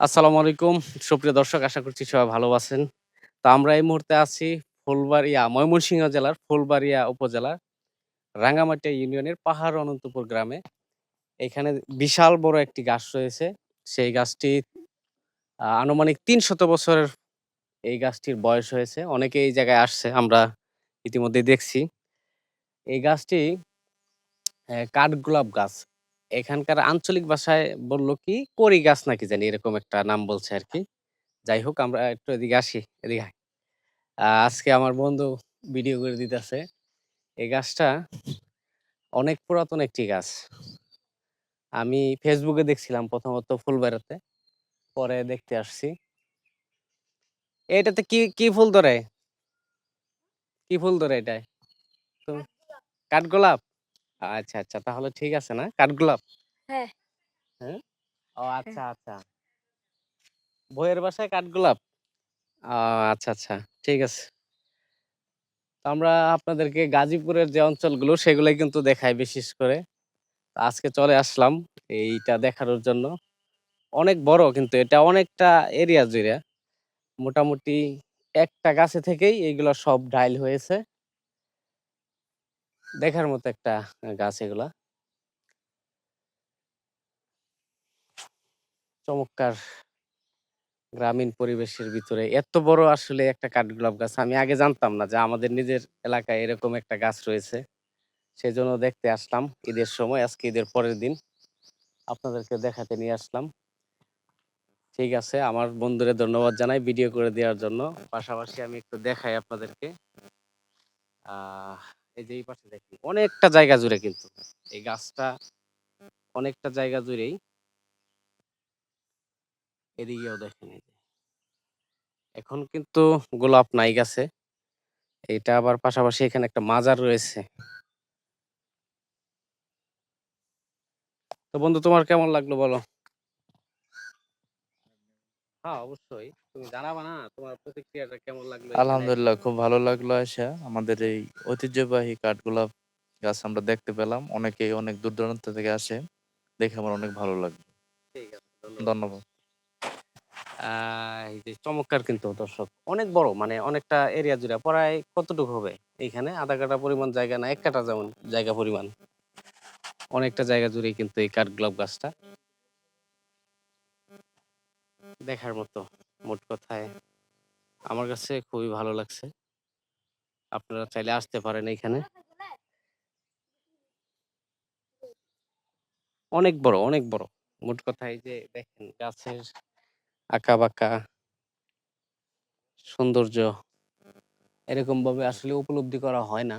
আসসালামু আলাইকুম। সুপ্রিয় দর্শক আশা করছি সবাই ভালো আছেন। তো আমরা এই মুহূর্তে আছি ফুলবাড়িয়া, ময়মনসিংহ জেলার ফুলবাড়িয়া উপজেলার রাঙ্গামাটিয়া ইউনিয়নের পাহাড় অনন্তপুর গ্রামে। এখানে বিশাল বড় একটি গাছ রয়েছে। সেই গাছটি আনুমানিক ৩০০ বছরের এই গাছটির বয়স হয়েছে। অনেকে এই জায়গায় আসছে আমরা ইতিমধ্যে দেখছি। এই গাছটি কাঠগোলাপ গাছ। এখানকার আঞ্চলিক ভাষায় বলল কি করি গাছ নাকি জানি এরকম একটা নাম বলছে আরকি। যাই হোক আমরা একটু এদিকে আসি, এদিকে আয়। আ আজকে আমার বন্ধু ভিডিও করে দিতেছে। এই গাছটা অনেক পুরাতন একটি গাছ। আমি ফেসবুকে দেখছিলাম প্রথমত ফুলবাড়িয়াতে। পরে দেখতে আসছি। এটাতে কি, কি ফুল ধরে? কি ফুল ধরে এটায়? তো কাঠগোলাপ? আচ্ছা, আচ্ছা তাহলে ঠিক আছে না? কাঠগোলাপ? হ্যাঁ। হ্যাঁ? ও হ্যাঁ। আচ্ছা, আচ্ছা। বইয়ের বাসায় কাঠগোলাপ? আচ্ছা, আচ্ছা ঠিক আছে। তো আমরা আপনাদেরকে গাজীপুরের যে অঞ্চলগুলো সেগুলাই কিন্তু দেখাই বিশেষ করে। আজকে চলে আসলাম এইটা দেখানোর জন্য। অনেক বড় কিন্তু এটা অনেকটা এরিয়া জুড়ে। মোটামুটি একটা গাছে থেকেই এইগুলা সব ডাইল হয়েছে। দেখার মতো একটা গাছ এগুলা। চমৎকার গ্রামীণ পরিবেশের ভিতরে এত বড় আসলে একটা কাঠগোলাপ গাছ, আমি আগে জানতাম না যে আমাদের নিজের এলাকায় এরকম একটা গাছ রয়েছে। সেজন্য দেখতে আসলাম ঈদের সময়, আজকে ঈদের পরের দিন। আপনাদেরকে দেখাতে নিয়ে আসলাম। ঠিক আছে, আমার বন্ধুরে ধন্যবাদ জানাই ভিডিও করে দেওয়ার জন্য। পাশাপাশি আমি একটু দেখাই আপনাদেরকে। আ এই যে এই পাশে দেখেন, অনেকটা জায়গা জুড়ে কিন্তু এই গাছটা অনেকটা জায়গা জুড়েই এদিকেও দেখেন এখন কিন্তু গোলাপ নাই গাছে। এটা আবার পাশাপাশি এখানে একটা মাজার রয়েছে। তো বন্ধু, তোমার কেমন লাগল বলো? হ্যাঁ, অবশ্যই। তুমি জানাবা না তোমার প্রতিক্রিয়াটা কেমন লাগল এখানে? আলহামদুলিল্লাহ খুব ভালো লাগল আইসা। আমাদের এই ঐতিহ্যবাহী কাঠগোলাপ গাছ আমরা দেখতে পেলাম। অনেকেই অনেক দূর দূরান্ত থেকে আসে। দেখে আমার অনেক ভালো লাগল। ঠিক আছে, ধন্যবাদ। ধন্যবাদ। আ এই যে চমৎকার কিন্তু দর্শক। অনেক বড় মানে অনেকটা এরিয়া জুড়ে। প্রায় কতটুকু হবে? এইখানে আধা কাঠা পরিমাণ জায়গা না ১ কাঠা যেমন জায়গা পরিমাণ। অনেকটা জায়গা জুড়েই কিন্তু এই কাঠগোলাপ গাছটা। দেখার মতো মোট কথায় আমার কাছে খুবই ভালো লাগছে। আপনারা চাইলে আসতে পারেন এইখানে। অনেক বড়, অনেক বড়। মোট কথা এই যে দেখেন গাছের আঁকা-বাঁকা সৌন্দর্য এরকম ভাবে আসলে উপলব্ধি করা হয় না।